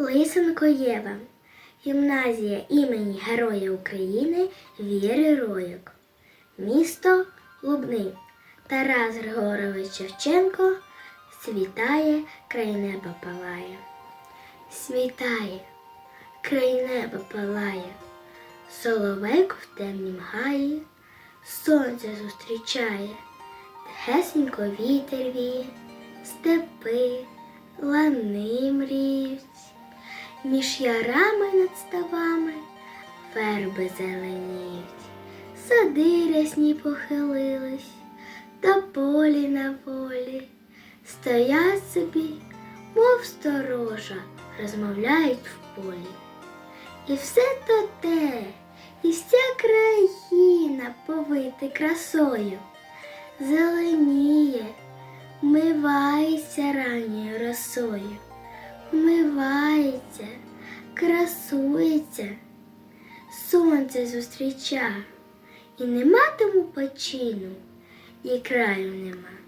Лисенко Єва, гімназія імені Героя України Віри Роєк, місто Лубни. Тарас Григорович Шевченко світає, край неба палає. Світає, край неба палає, соловейко в темнім гаї, сонце зустрічає, тихесенько вітер віє, степи, лани мріють, між ярами над ставами верби зеленіють, сади рясні похилились, та полі на волі, стоять собі, мов сторожа, розмовляють в полі. І все то те, і вся країна повити красою, зеленіє, мивається ранньою росою, мивається, красується, сонце зустріча, і нема тому почину, і краю нема.